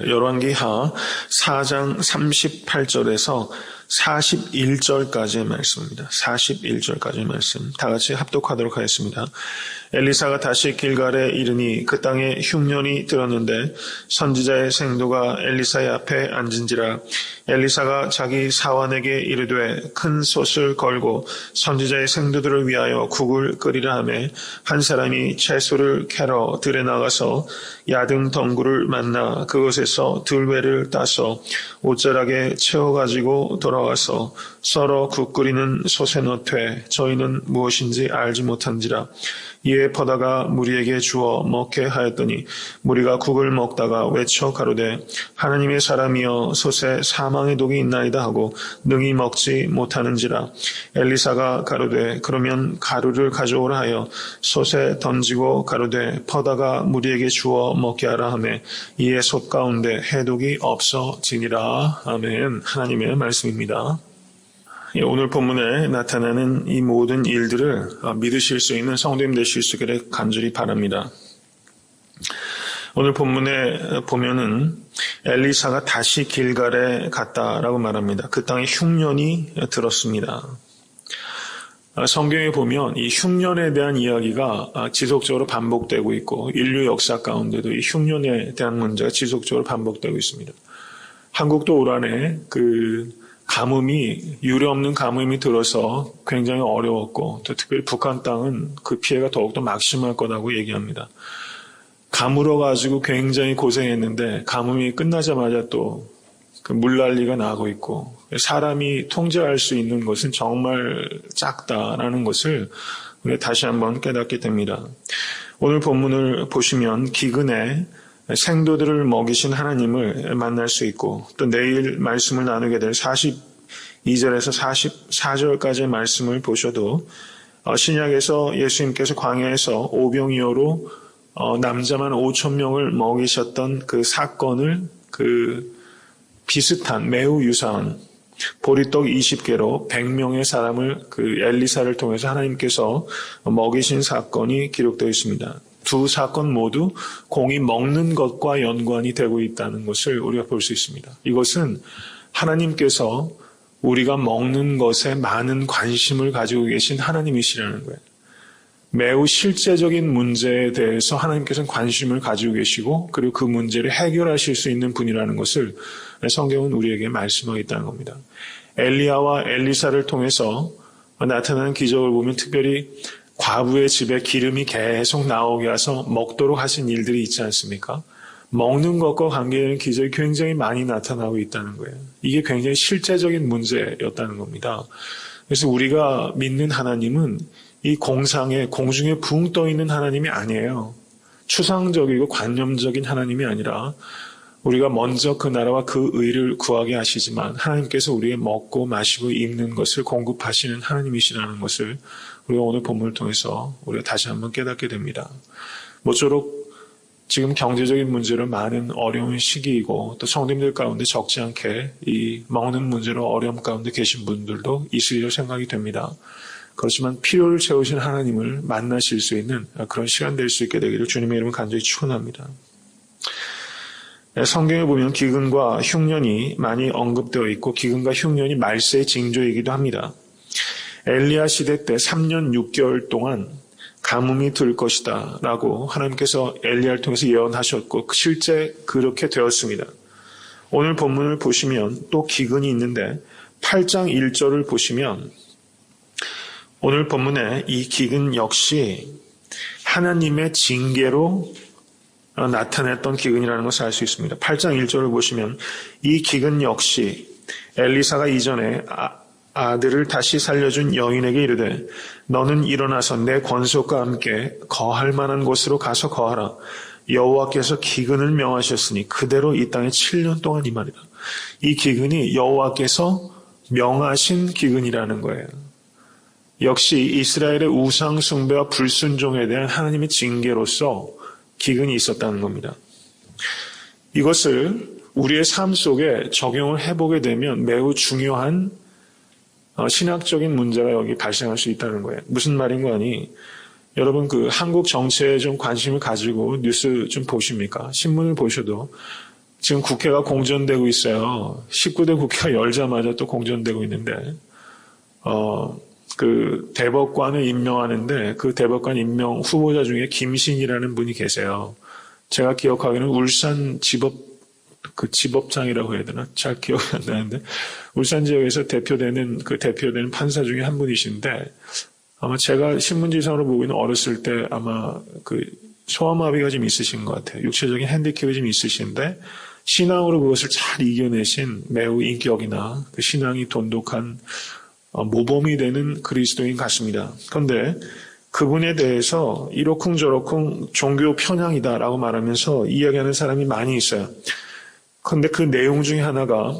열왕기하 4장 38절에서 41절까지의 말씀입니다. 41절까지의 말씀. 다 같이 합독하도록 하겠습니다. 엘리사가 다시 길갈에 이르니 그 땅에 흉년이 들었는데 선지자의 생도가 엘리사의 앞에 앉은지라 엘리사가 자기 사환에게 이르되 큰 솥을 걸고 선지자의 생도들을 위하여 국을 끓이라 하매 한 사람이 채소를 캐러 들에 나가서 야등 덩굴을 만나 그곳에서 들배를 따서 옷자락에 채워가지고 돌아 와서 썰어 국 끓이는 솥에 넣되 저희는 무엇인지 알지 못한지라 이에 퍼다가 무리에게 주어 먹게 하였더니 무리가 국을 먹다가 외쳐 가로되 하나님의 사람이여 솥에 사망의 독이 있나이다 하고 능히 먹지 못하는지라. 엘리사가 가로되 그러면 가루를 가져오라 하여 솥에 던지고 가로되 퍼다가 무리에게 주어 먹게 하라 하매 이에 솥 가운데 해독이 없어지니라. 아멘. 하나님의 말씀입니다. 예, 오늘 본문에 나타나는 이 모든 일들을 어, 믿으실 수 있는 성도님 되실 수 있기를 간절히 바랍니다. 오늘 본문에 보면은 엘리사가 다시 길갈에 갔다라고 말합니다. 그 땅에 흉년이 들었습니다. 어, 성경에 보면 이 흉년에 대한 이야기가 어, 지속적으로 반복되고 있고 인류 역사 가운데도 이 흉년에 대한 문제가 지속적으로 반복되고 있습니다. 한국도 올 한해 그 가뭄이 유례 없는 가뭄이 들어서 굉장히 어려웠고 또 특별히 북한 땅은 그 피해가 더욱더 막심할 거라고 얘기합니다. 가물어 가지고 굉장히 고생했는데 가뭄이 끝나자마자 또 그 물난리가 나고 있고 사람이 통제할 수 있는 것은 정말 작다라는 것을 우리가 다시 한번 깨닫게 됩니다. 오늘 본문을 보시면 기근에 생도들을 먹이신 하나님을 만날 수 있고 또 내일 말씀을 나누게 될 42절에서 44절까지의 말씀을 보셔도 어, 신약에서 예수님께서 광야에서 오병이어로 어, 남자만 5천 명을 먹이셨던 그 사건을 그 비슷한 매우 유사한 보리떡 20개로 100명의 사람을 그 엘리사를 통해서 하나님께서 먹이신 사건이 기록되어 있습니다. 두 사건 모두 공이 먹는 것과 연관이 되고 있다는 것을 우리가 볼 수 있습니다. 이것은 하나님께서 우리가 먹는 것에 많은 관심을 가지고 계신 하나님이시라는 거예요. 매우 실제적인 문제에 대해서 하나님께서는 관심을 가지고 계시고 그리고 그 문제를 해결하실 수 있는 분이라는 것을 성경은 우리에게 말씀하고 있다는 겁니다. 엘리야와 엘리사를 통해서 나타나는 기적을 보면 특별히 과부의 집에 기름이 계속 나오게 해서 먹도록 하신 일들이 있지 않습니까? 먹는 것과 관계되는 기적이 굉장히 많이 나타나고 있다는 거예요. 이게 굉장히 실제적인 문제였다는 겁니다. 그래서 우리가 믿는 하나님은 이 공상에 공중에 붕 떠 있는 하나님이 아니에요. 추상적이고 관념적인 하나님이 아니라 우리가 먼저 그 나라와 그 의를 구하게 하시지만 하나님께서 우리의 먹고 마시고 입는 것을 공급하시는 하나님이시라는 것을 우리가 오늘 본문을 통해서 우리가 다시 한번 깨닫게 됩니다. 모쪼록 지금 경제적인 문제로 많은 어려운 시기이고 또 성도님들 가운데 적지 않게 이 먹는 문제로 어려움 가운데 계신 분들도 있으리라 생각이 됩니다. 그렇지만 필요를 채우신 하나님을 만나실 수 있는 그런 시간 될 수 있게 되기를 주님의 이름을 간절히 축원합니다. 성경에 보면 기근과 흉년이 많이 언급되어 있고 기근과 흉년이 말세의 징조이기도 합니다. 엘리야 시대 때 3년 6개월 동안 가뭄이 들 것이다 라고 하나님께서 엘리야를 통해서 예언하셨고 실제 그렇게 되었습니다. 오늘 본문을 보시면 또 기근이 있는데 8장 1절을 보시면 오늘 본문에 이 기근 역시 하나님의 징계로 나타냈던 기근이라는 것을 알 수 있습니다. 8장 1절을 보시면 이 기근 역시 엘리사가 이전에 아, 들을 다시 살려준 여인에게 이르되 너는 일어나서 내 권속과 함께 거할 만한 곳으로 가서 거하라. 여호와께서 기근을 명하셨으니 그대로 이 땅에 7년 동안 이말이라. 이 기근이 여호와께서 명하신 기근이라는 거예요. 역시 이스라엘의 우상 숭배와 불순종에 대한 하나님의 징계로서 기근이 있었다는 겁니다. 이것을 우리의 삶 속에 적용을 해보게 되면 매우 중요한 어, 신학적인 문제가 여기 발생할 수 있다는 거예요. 무슨 말인 거 아니? 여러분 그 한국 정치에 좀 관심을 가지고 뉴스 좀 보십니까? 신문을 보셔도 지금 국회가 공전되고 있어요. 19대 국회가 열자마자 또 공전되고 있는데, 어, 그 대법관을 임명하는데 그 대법관 임명 후보자 중에 김신이라는 분이 계세요. 제가 기억하기로는 울산 지법 그 지법장이라고 해야 되나 잘 기억이 안 나는데 울산 지역에서 대표되는 그 대표되는 판사 중에 한 분이신데 아마 제가 신문지상으로 보고 있는 어렸을 때 아마 그 소아마비가 좀 있으신 것 같아요. 육체적인 핸디캡이 좀 있으신데 신앙으로 그것을 잘 이겨내신 매우 인격이나 그 신앙이 돈독한 어, 모범이 되는 그리스도인 같습니다. 그런데 그분에 대해서 이러쿵저러쿵 종교 편향이다라고 말하면서 이야기하는 사람이 많이 있어요. 그런데 그 내용 중에 하나가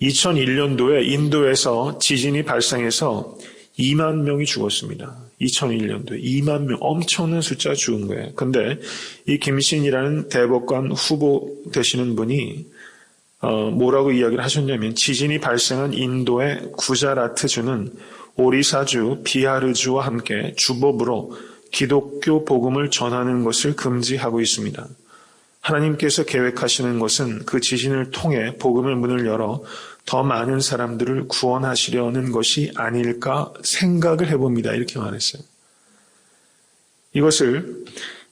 2001년도에 인도에서 지진이 발생해서 2만 명이 죽었습니다. 2001년도에 2만 명 엄청난 숫자 죽은 거예요. 근데 이 김신이라는 대법관 후보 되시는 분이 어, 뭐라고 이야기를 하셨냐면 지진이 발생한 인도의 구자라트주는 오리사주, 비하르주와 함께 주법으로 기독교 복음을 전하는 것을 금지하고 있습니다. 하나님께서 계획하시는 것은 그 지진을 통해 복음의 문을 열어 더 많은 사람들을 구원하시려는 것이 아닐까 생각을 해봅니다. 이렇게 말했어요. 이것을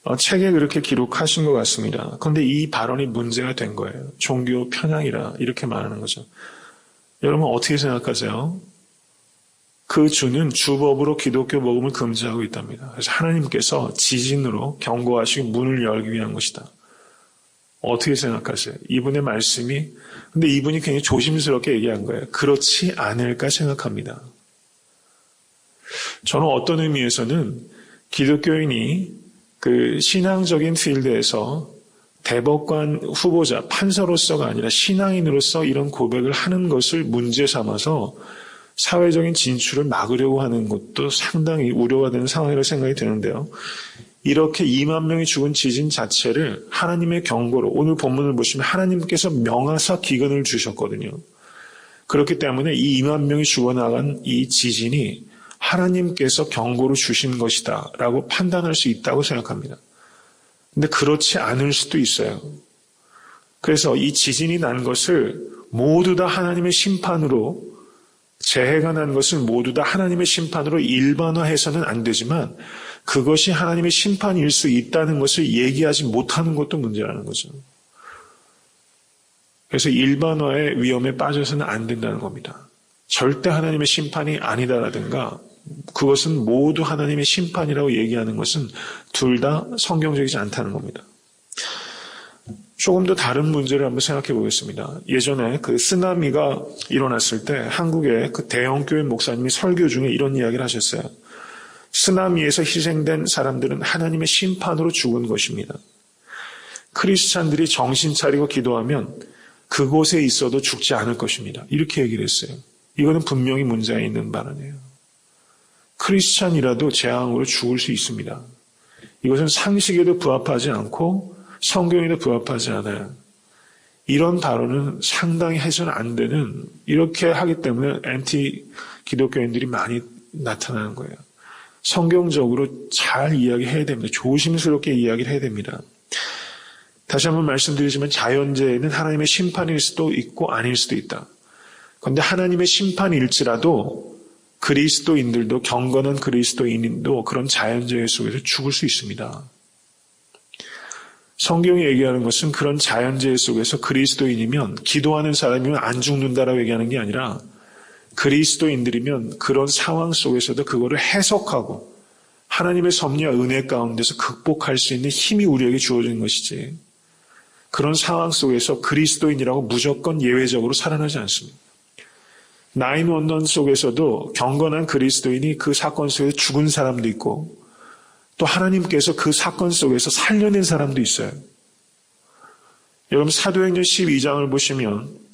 어, 책에 그렇게 기록하신 것 같습니다. 그런데 이 발언이 문제가 된 거예요. 종교 편향이라 이렇게 말하는 거죠. 여러분 어떻게 생각하세요? 그 주는 주법으로 기독교 복음을 금지하고 있답니다. 그래서 하나님께서 지진으로 경고하시고 문을 열기 위한 것이다. 어떻게 생각하세요? 이분의 말씀이 근데 이분이 굉장히 조심스럽게 얘기한 거예요. 그렇지 않을까 생각합니다. 저는 어떤 의미에서는 기독교인이 그 신앙적인 필드에서 대법관 후보자, 판사로서가 아니라 신앙인으로서 이런 고백을 하는 것을 문제 삼아서 사회적인 진출을 막으려고 하는 것도 상당히 우려가 되는 상황이라고 생각이 드는데요. 이렇게 2만 명이 죽은 지진 자체를 하나님의 경고로 오늘 본문을 보시면 하나님께서 명하사 기근을 주셨거든요. 그렇기 때문에 이 2만 명이 죽어나간 이 지진이 하나님께서 경고를 주신 것이다 라고 판단할 수 있다고 생각합니다. 근데 그렇지 않을 수도 있어요. 그래서 이 지진이 난 것을 모두 다 하나님의 심판으로 재해가 난 것을 모두 다 하나님의 심판으로 일반화해서는 안 되지만 그것이 하나님의 심판일 수 있다는 것을 얘기하지 못하는 것도 문제라는 거죠. 그래서 일반화의 위험에 빠져서는 안 된다는 겁니다. 절대 하나님의 심판이 아니다라든가 그것은 모두 하나님의 심판이라고 얘기하는 것은 둘 다 성경적이지 않다는 겁니다. 조금 더 다른 문제를 한번 생각해 보겠습니다. 예전에 그 쓰나미가 일어났을 때 한국의 그 대형교회 목사님이 설교 중에 이런 이야기를 하셨어요. 쓰나미에서 희생된 사람들은 하나님의 심판으로 죽은 것입니다. 크리스찬들이 정신 차리고 기도하면 그곳에 있어도 죽지 않을 것입니다. 이렇게 얘기를 했어요. 이거는 분명히 문제가 있는 발언이에요. 크리스찬이라도 재앙으로 죽을 수 있습니다. 이것은 상식에도 부합하지 않고 성경에도 부합하지 않아요. 이런 발언은 상당히 해서는 안 되는 이렇게 하기 때문에 앤티 기독교인들이 많이 나타나는 거예요. 성경적으로 잘 이야기해야 됩니다. 조심스럽게 이야기를 해야 됩니다. 다시 한번 말씀드리지만 자연재해는 하나님의 심판일 수도 있고 아닐 수도 있다. 그런데 하나님의 심판일지라도 그리스도인들도 경건한 그리스도인도 그런 자연재해 속에서 죽을 수 있습니다. 성경이 얘기하는 것은 그런 자연재해 속에서 그리스도인이면 기도하는 사람이면 안 죽는다라고 얘기하는 게 아니라 그리스도인들이면 그런 상황 속에서도 그거를 해석하고 하나님의 섭리와 은혜 가운데서 극복할 수 있는 힘이 우리에게 주어진 것이지. 그런 상황 속에서 그리스도인이라고 무조건 예외적으로 살아나지 않습니다. 나인원던 속에서도 경건한 그리스도인이 그 사건 속에 죽은 사람도 있고 또 하나님께서 그 사건 속에서 살려낸 사람도 있어요. 여러분 사도행전 12장을 보시면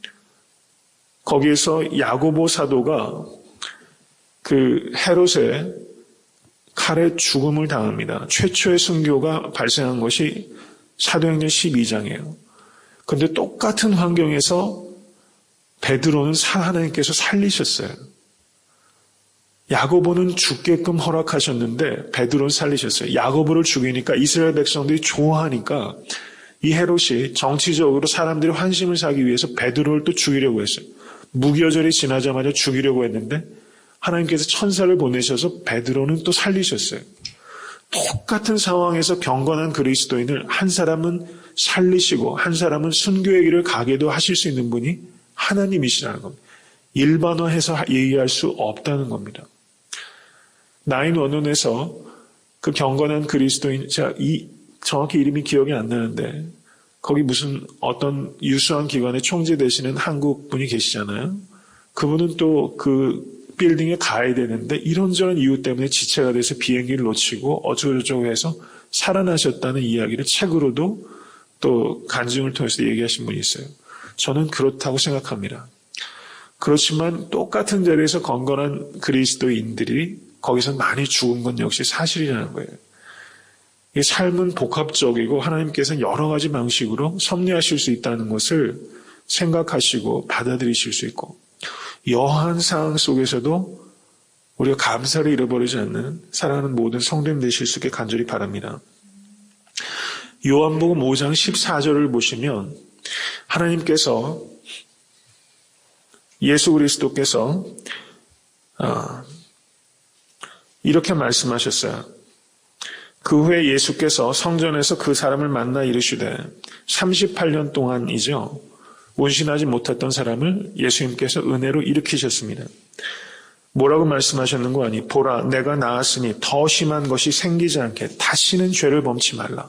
거기에서 야고보 사도가 그 헤롯의 칼에 죽음을 당합니다. 최초의 순교가 발생한 것이 사도행전 12장이에요. 그런데 똑같은 환경에서 베드로는 하나님께서 살리셨어요. 야고보는 죽게끔 허락하셨는데 베드로는 살리셨어요. 야고보를 죽이니까 이스라엘 백성들이 좋아하니까 이 헤롯이 정치적으로 사람들이 환심을 사기 위해서 베드로를 또 죽이려고 했어요. 무교절이 지나자마자 죽이려고 했는데 하나님께서 천사를 보내셔서 베드로는 또 살리셨어요. 똑같은 상황에서 경건한 그리스도인을 한 사람은 살리시고 한 사람은 순교의 길을 가게도 하실 수 있는 분이 하나님이시라는 겁니다. 일반화해서 얘기할 수 없다는 겁니다. 나인 원원에서 그 경건한 그리스도인, 제가 이 정확히 이름이 기억이 안 나는데 거기 무슨 어떤 유수한 기관의 총재 되시는 한국 분이 계시잖아요. 그분은 또 그 빌딩에 가야 되는데 이런저런 이유 때문에 지체가 돼서 비행기를 놓치고 어쩌고저쩌고 해서 살아나셨다는 이야기를 책으로도 또 간증을 통해서 얘기하신 분이 있어요. 저는 그렇다고 생각합니다. 그렇지만 똑같은 자리에서 건건한 그리스도인들이 거기서 많이 죽은 건 역시 사실이라는 거예요. 이 삶은 복합적이고 하나님께서는 여러 가지 방식으로 섭리하실 수 있다는 것을 생각하시고 받아들이실 수 있고 여한 상황 속에서도 우리가 감사를 잃어버리지 않는 사랑하는 모든 성도님 되실 수 있게 간절히 바랍니다. 요한복음 5장 14절을 보시면 하나님께서 예수 그리스도께서 아, 이렇게 말씀하셨어요. 그 후에 예수께서 성전에서 그 사람을 만나 이르시되 38년 동안이죠. 온신하지 못했던 사람을 예수님께서 은혜로 일으키셨습니다. 뭐라고 말씀하셨는 거 아니? 보라, 내가 나았으니 더 심한 것이 생기지 않게 다시는 죄를 범치 말라.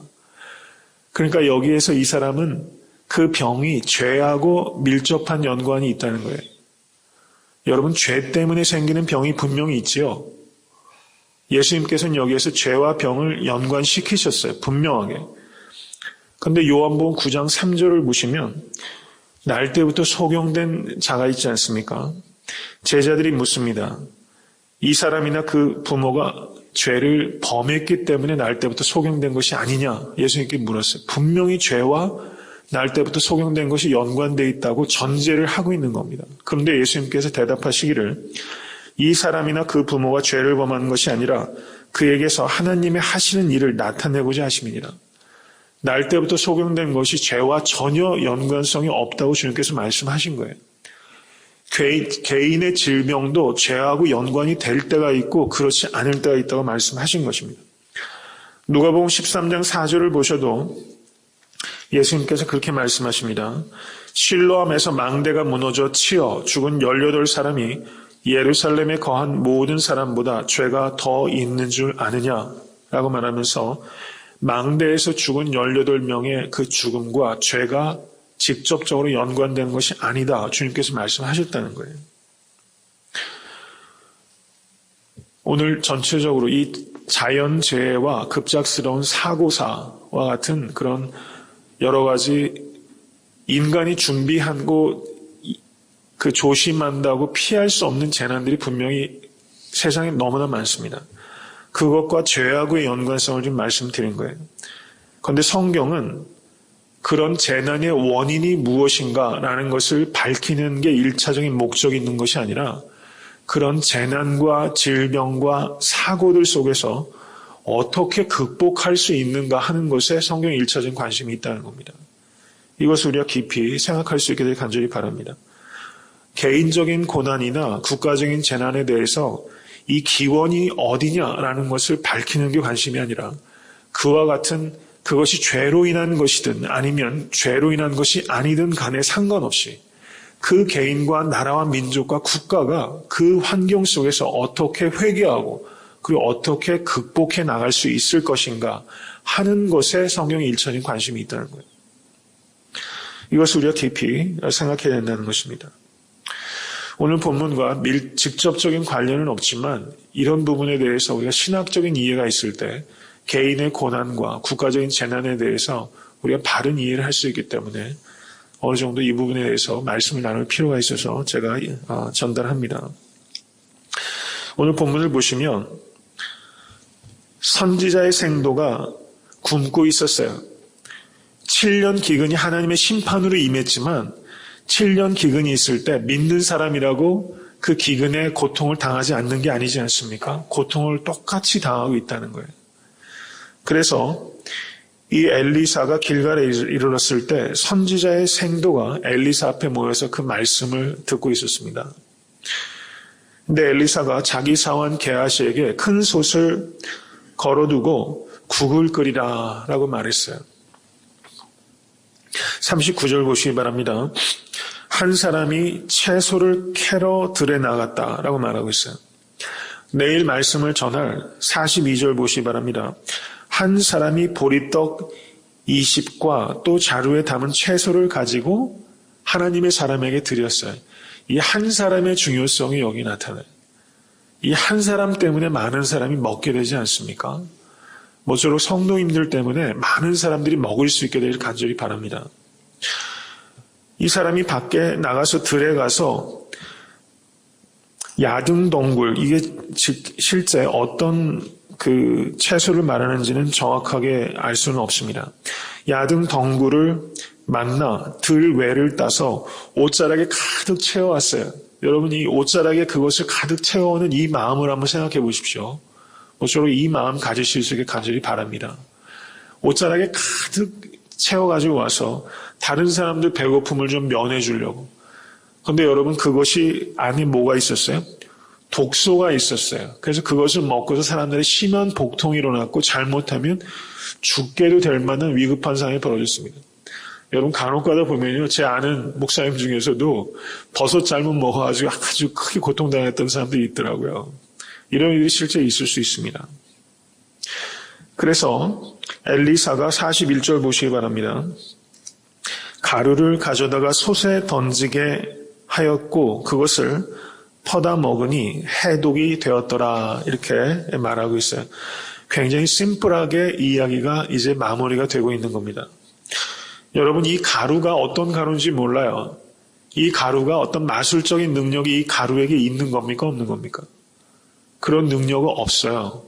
그러니까 여기에서 이 사람은 그 병이 죄하고 밀접한 연관이 있다는 거예요. 여러분, 죄 때문에 생기는 병이 분명히 있지요. 예수님께서는 여기에서 죄와 병을 연관시키셨어요. 분명하게. 근데 요한복음 9장 3절을 보시면 날 때부터 소경된 자가 있지 않습니까? 제자들이 묻습니다. 이 사람이나 그 부모가 죄를 범했기 때문에 날 때부터 소경된 것이 아니냐? 예수님께 물었어요. 분명히 죄와 날 때부터 소경된 것이 연관되어 있다고 전제를 하고 있는 겁니다. 그런데 예수님께서 대답하시기를 이 사람이나 그 부모가 죄를 범한 것이 아니라 그에게서 하나님의 하시는 일을 나타내고자 하심이니라. 날 때부터 소경된 것이 죄와 전혀 연관성이 없다고 주님께서 말씀하신 거예요. 개인의 질병도 죄하고 연관이 될 때가 있고 그렇지 않을 때가 있다고 말씀하신 것입니다. 누가복음 13장 4절을 보셔도 예수님께서 그렇게 말씀하십니다. 실로암에서 망대가 무너져 치어 죽은 18사람이 예루살렘에 거한 모든 사람보다 죄가 더 있는 줄 아느냐 라고 말하면서 망대에서 죽은 18명의 그 죽음과 죄가 직접적으로 연관되는 것이 아니다. 주님께서 말씀하셨다는 거예요. 오늘 전체적으로 이 자연재해와 급작스러운 사고사와 같은 그런 여러 가지 인간이 준비하고 그 조심한다고 피할 수 없는 재난들이 분명히 세상에 너무나 많습니다. 그것과 죄하고의 연관성을 좀 말씀드린 거예요. 그런데 성경은 그런 재난의 원인이 무엇인가라는 것을 밝히는 게 일차적인 목적이 있는 것이 아니라 그런 재난과 질병과 사고들 속에서 어떻게 극복할 수 있는가 하는 것에 성경의 일차적인 관심이 있다는 겁니다. 이것을 우리가 깊이 생각할 수 있게 될 간절히 바랍니다. 개인적인 고난이나 국가적인 재난에 대해서 이 기원이 어디냐라는 것을 밝히는 게 관심이 아니라 그와 같은 그것이 죄로 인한 것이든 아니면 죄로 인한 것이 아니든 간에 상관없이 그 개인과 나라와 민족과 국가가 그 환경 속에서 어떻게 회개하고 그리고 어떻게 극복해 나갈 수 있을 것인가 하는 것에 성경의 일천인 관심이 있다는 거예요. 이것을 우리가 깊이 생각해야 된다는 것입니다. 오늘 본문과 밀, 직접적인 관련은 없지만 이런 부분에 대해서 우리가 신학적인 이해가 있을 때 개인의 고난과 국가적인 재난에 대해서 우리가 바른 이해를 할 수 있기 때문에 어느 정도 이 부분에 대해서 말씀을 나눌 필요가 있어서 제가 어, 전달합니다. 오늘 본문을 보시면 선지자의 생도가 굶고 있었어요. 7년 기근이 하나님의 심판으로 임했지만 7년 기근이 있을 때 믿는 사람이라고 그 기근에 고통을 당하지 않는 게 아니지 않습니까? 고통을 똑같이 당하고 있다는 거예요. 그래서 이 엘리사가 길갈에 이르렀을 때 선지자의 생도가 엘리사 앞에 모여서 그 말씀을 듣고 있었습니다. 근데 엘리사가 자기 사원 게하시에게 큰 솥을 걸어두고 국을 끓이라 라고 말했어요. 39절 보시기 바랍니다. 한 사람이 채소를 캐러 들에 나갔다라고 말하고 있어요. 내일 말씀을 전할 42절 보시기 바랍니다. 한 사람이 보리떡 20과 또 자루에 담은 채소를 가지고 하나님의 사람에게 드렸어요. 이 한 사람의 중요성이 여기 나타나요. 이 한 사람 때문에 많은 사람이 먹게 되지 않습니까? 모쪼록 성도님들 때문에 많은 사람들이 먹을 수 있게 되길 간절히 바랍니다. 이 사람이 밖에 나가서 들에 가서 야등동굴 이게 즉 실제 어떤 그 채소를 말하는지는 정확하게 알 수는 없습니다. 야등덩굴을 만나 들 외를 따서 옷자락에 가득 채워왔어요. 여러분 이 옷자락에 그것을 가득 채워오는 이 마음을 한번 생각해 보십시오. 모쪼록 이 마음 가지실 수 있게 간절히 바랍니다. 옷자락에 가득 채워가지고 와서 다른 사람들 배고픔을 좀 면해 주려고. 근데 여러분 그것이 안에 뭐가 있었어요? 독소가 있었어요. 그래서 그것을 먹고서 사람들의 심한 복통이 일어났고 잘못하면 죽게도 될 만한 위급한 상황이 벌어졌습니다. 여러분 간혹 가다 보면요. 제 아는 목사님 중에서도 버섯 잘못 먹어가지고 아주 크게 고통당했던 사람들이 있더라고요. 이런 일이 실제 있을 수 있습니다. 그래서 엘리사가 41절 보시기 바랍니다. 가루를 가져다가 솥에 던지게 하였고 그것을 퍼다 먹으니 해독이 되었더라 이렇게 말하고 있어요. 굉장히 심플하게 이야기가 이제 마무리가 되고 있는 겁니다. 여러분 이 가루가 어떤 가루인지 몰라요. 이 가루가 어떤 마술적인 능력이 이 가루에게 있는 겁니까 없는 겁니까? 그런 능력은 없어요.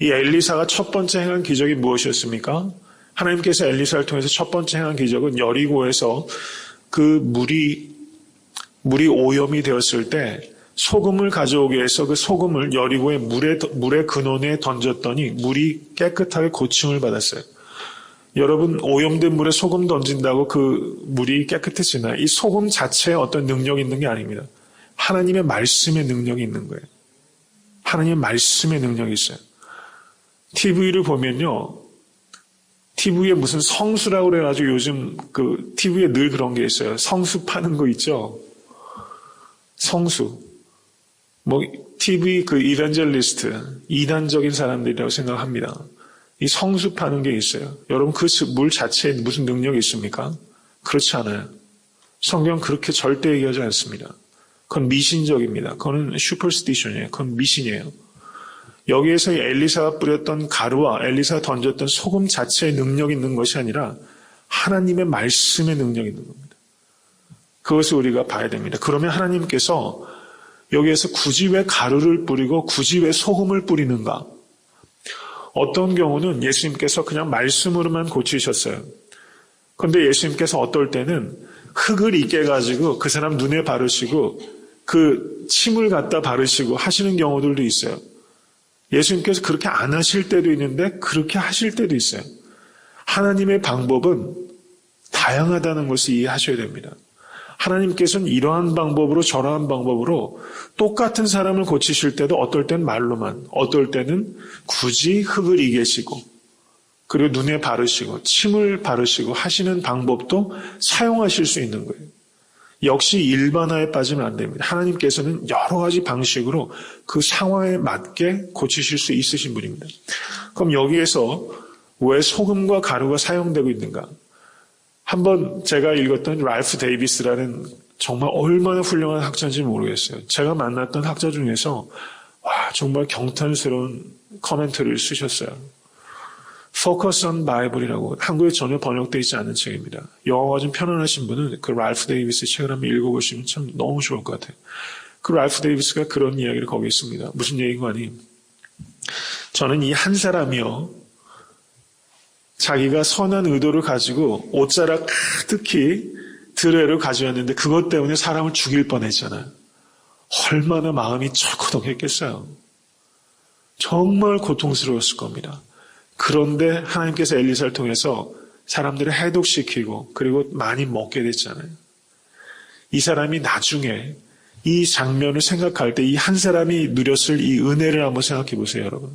이 엘리사가 첫 번째 행한 기적이 무엇이었습니까? 하나님께서 엘리사를 통해서 첫 번째 행한 기적은 여리고에서 그 물이 물이 오염이 되었을 때 소금을 가져오기 위해서 그 소금을 여리고의 물의 물의 근원에 던졌더니 물이 깨끗하게 고침을 받았어요. 여러분 오염된 물에 소금 던진다고 그 물이 깨끗해지나 이 소금 자체에 어떤 능력이 있는 게 아닙니다. 하나님의 말씀의 능력이 있는 거예요. 하나님의 말씀의 능력이 있어요. TV를 보면요. TV에 무슨 성수라고 그래가지고 요즘 그 TV에 늘 그런 게 있어요. 성수 파는 거 있죠? 성수. 뭐, TV 그 이벤젤리스트, 이단적인 사람들이라고 생각합니다. 이 성수 파는 게 있어요. 여러분 그 물 자체에 무슨 능력이 있습니까? 그렇지 않아요. 성경 그렇게 절대 얘기하지 않습니다. 그건 미신적입니다. 그거는 슈퍼스티션이에요. 그건 미신이에요. 여기에서 엘리사가 뿌렸던 가루와 엘리사가 던졌던 소금 자체의 능력이 있는 것이 아니라 하나님의 말씀의 능력이 있는 겁니다. 그것을 우리가 봐야 됩니다. 그러면 하나님께서 여기에서 굳이 왜 가루를 뿌리고 굳이 왜 소금을 뿌리는가? 어떤 경우는 예수님께서 그냥 말씀으로만 고치셨어요. 그런데 예수님께서 어떨 때는 흙을 익게 가지고 그 사람 눈에 바르시고 그 침을 갖다 바르시고 하시는 경우들도 있어요. 예수님께서 그렇게 안 하실 때도 있는데 그렇게 하실 때도 있어요. 하나님의 방법은 다양하다는 것을 이해하셔야 됩니다. 하나님께서는 이러한 방법으로 저러한 방법으로 똑같은 사람을 고치실 때도 어떨 땐 말로만, 어떨 때는 굳이 흙을 이계시고, 그리고 눈에 바르시고, 침을 바르시고 하시는 방법도 사용하실 수 있는 거예요. 역시 일반화에 빠지면 안 됩니다. 하나님께서는 여러 가지 방식으로 그 상황에 맞게 고치실 수 있으신 분입니다. 그럼 여기에서 왜 소금과 가루가 사용되고 있는가? 한번 제가 읽었던 랄프 데이비스라는 정말 얼마나 훌륭한 학자인지 모르겠어요. 제가 만났던 학자 중에서 와 정말 경탄스러운 커멘트를 쓰셨어요. Focus on Bible이라고 한국에 전혀 번역되어 있지 않은 책입니다. 영어가 좀 편안하신 분은 그 랄프 데이비스 책을 한번 읽어보시면 참 너무 좋을 것 같아요. 그 랄프 데이비스가 그런 이야기를 거기 있습니다. 무슨 얘기가 아니? 저는 이 한 사람이요. 자기가 선한 의도를 가지고 옷자락 가득히 드레를 가져왔는데 그것 때문에 사람을 죽일 뻔했잖아요. 얼마나 마음이 철커덕했겠어요. 정말 고통스러웠을 겁니다. 그런데 하나님께서 엘리사를 통해서 사람들을 해독시키고 그리고 많이 먹게 됐잖아요. 이 사람이 나중에 이 장면을 생각할 때 이 한 사람이 누렸을 이 은혜를 한번 생각해 보세요, 여러분.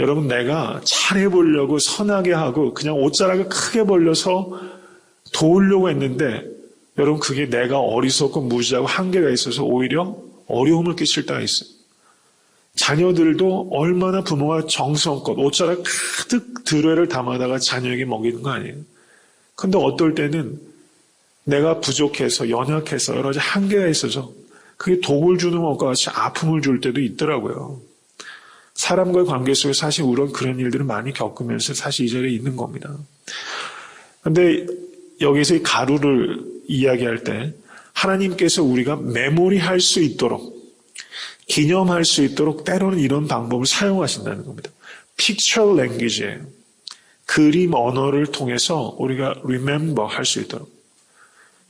여러분, 내가 잘해 보려고 선하게 하고 그냥 옷자락을 크게 벌려서 도우려고 했는데 여러분, 그게 내가 어리석고 무지하고 한계가 있어서 오히려 어려움을 끼칠 때가 있어요. 자녀들도 얼마나 부모가 정성껏 옷자락 가득 들어를 담아다가 자녀에게 먹이는 거 아니에요. 근데 어떨 때는 내가 부족해서 연약해서 여러 가지 한계가 있어서 그게 독을 주는 것과 같이 아픔을 줄 때도 있더라고요. 사람과의 관계 속에 사실 우리는 그런 일들을 많이 겪으면서 사실 이 자리에 있는 겁니다. 근데 여기서 이 가루를 이야기할 때 하나님께서 우리가 메모리할 수 있도록 기념할 수 있도록 때로는 이런 방법을 사용하신다는 겁니다. picture language예요. 그림 언어를 통해서 우리가 remember 할 수 있도록.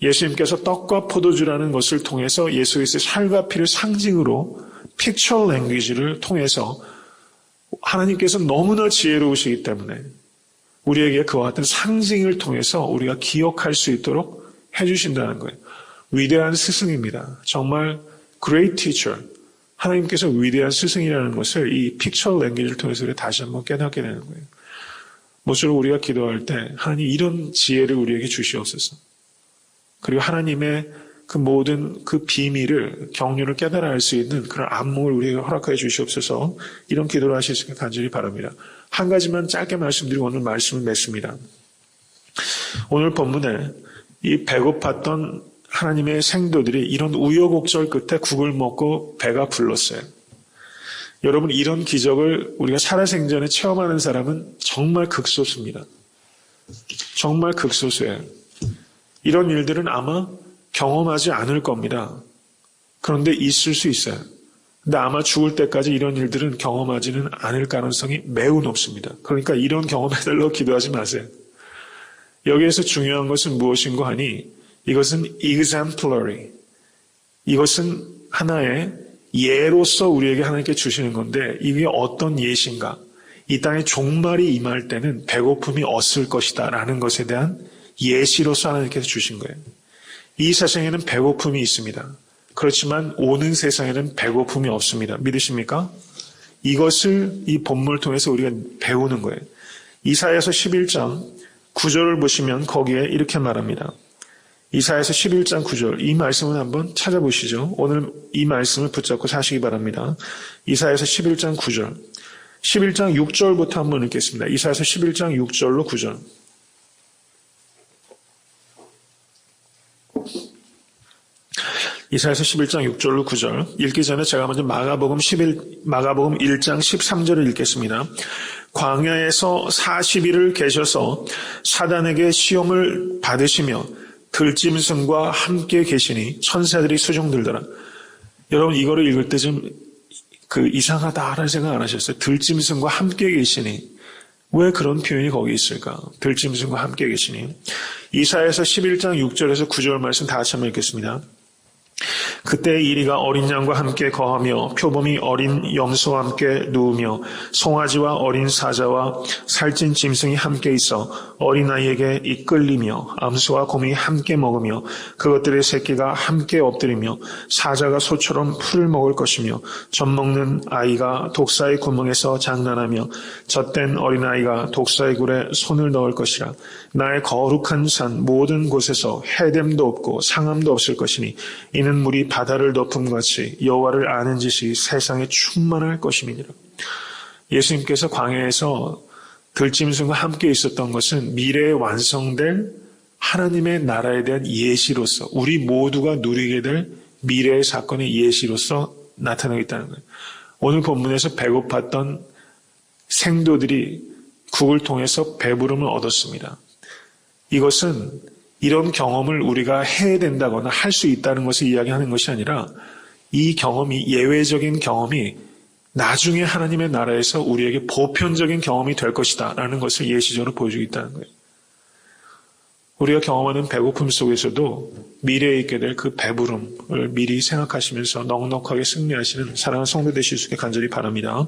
예수님께서 떡과 포도주라는 것을 통해서 예수의 살과 피를 상징으로 picture language를 통해서 하나님께서 너무나 지혜로우시기 때문에 우리에게 그와 같은 상징을 통해서 우리가 기억할 수 있도록 해주신다는 거예요. 위대한 스승입니다. 정말 great teacher. 하나님께서 위대한 스승이라는 것을 이 픽처 랭귀지를 통해서 다시 한번 깨닫게 되는 거예요. 모쪼록 우리가 기도할 때 하나님 이런 지혜를 우리에게 주시옵소서. 그리고 하나님의 그 모든 그 비밀을 경륜을 깨달아 알 수 있는 그런 안목을 우리에게 허락하여 주시옵소서 이런 기도를 하실 수 있게 간절히 바랍니다. 한 가지만 짧게 말씀드리고 오늘 말씀을 맺습니다. 오늘 본문에 이 배고팠던 하나님의 생도들이 이런 우여곡절 끝에 국을 먹고 배가 불렀어요. 여러분 이런 기적을 우리가 살아생전에 체험하는 사람은 정말 극소수입니다. 정말 극소수예요. 이런 일들은 아마 경험하지 않을 겁니다. 그런데 있을 수 있어요. 근데 아마 죽을 때까지 이런 일들은 경험하지는 않을 가능성이 매우 높습니다. 그러니까 이런 경험해달라고 기도하지 마세요. 여기에서 중요한 것은 무엇인고 하니 이것은 exemplary. 이것은 하나의 예로서 우리에게 하나님께 주시는 건데 이게 어떤 예신가? 이 땅에 종말이 임할 때는 배고픔이 없을 것이다 라는 것에 대한 예시로서 하나님께서 주신 거예요. 이 세상에는 배고픔이 있습니다. 그렇지만 오는 세상에는 배고픔이 없습니다. 믿으십니까? 이것을 이 본문을 통해서 우리가 배우는 거예요. 이사야서 11장 9절을 보시면 거기에 이렇게 말합니다. 이사야서 11장 9절 이 말씀을 한번 찾아보시죠. 오늘 이 말씀을 붙잡고 사시기 바랍니다. 이사야서 11장 9절 11장 6절부터 한번 읽겠습니다. 이사야서 11장 6절로 9절 이사야서 11장 6절로 9절 읽기 전에 제가 먼저 마가복음 11 마가복음 1장 13절을 읽겠습니다. 광야에서 40일을 계셔서 사단에게 시험을 받으시며 들짐승과 함께 계시니 천사들이 수종들더라. 여러분 이거를 읽을 때 좀 그 이상하다라는 생각 안 하셨어요? 들짐승과 함께 계시니 왜 그런 표현이 거기 있을까? 들짐승과 함께 계시니 이사에서 11장 6절에서 9절 말씀 다 같이 한번 읽겠습니다. 그때 이리가 어린 양과 함께 거하며 표범이 어린 염소와 함께 누우며 송아지와 어린 사자와 살찐 짐승이 함께 있어 어린아이에게 이끌리며 암소와 곰이 함께 먹으며 그것들의 새끼가 함께 엎드리며 사자가 소처럼 풀을 먹을 것이며 젖 먹는 아이가 독사의 구멍에서 장난하며 젖된 어린아이가 독사의 굴에 손을 넣을 것이라. 나의 거룩한 산 모든 곳에서 해됨도 없고 상함도 없을 것이니 이는 물이 바다를 덮음 같이 여호와를 아는 짓이 세상에 충만할 것임이니라. 예수님께서 광야에서 들짐승과 함께 있었던 것은 미래에 완성될 하나님의 나라에 대한 예시로서 우리 모두가 누리게 될 미래의 사건의 예시로서 나타나고 있다는 거예요. 오늘 본문에서 배고팠던 생도들이 국을 통해서 배부름을 얻었습니다. 이것은 이런 경험을 우리가 해야 된다거나 할 수 있다는 것을 이야기하는 것이 아니라 이 경험이 예외적인 경험이 나중에 하나님의 나라에서 우리에게 보편적인 경험이 될 것이다 라는 것을 예시적으로 보여주고 있다는 거예요. 우리가 경험하는 배고픔 속에서도 미래에 있게 될 그 배부름을 미리 생각하시면서 넉넉하게 승리하시는 사랑하는 성도 되실 수 있게 간절히 바랍니다.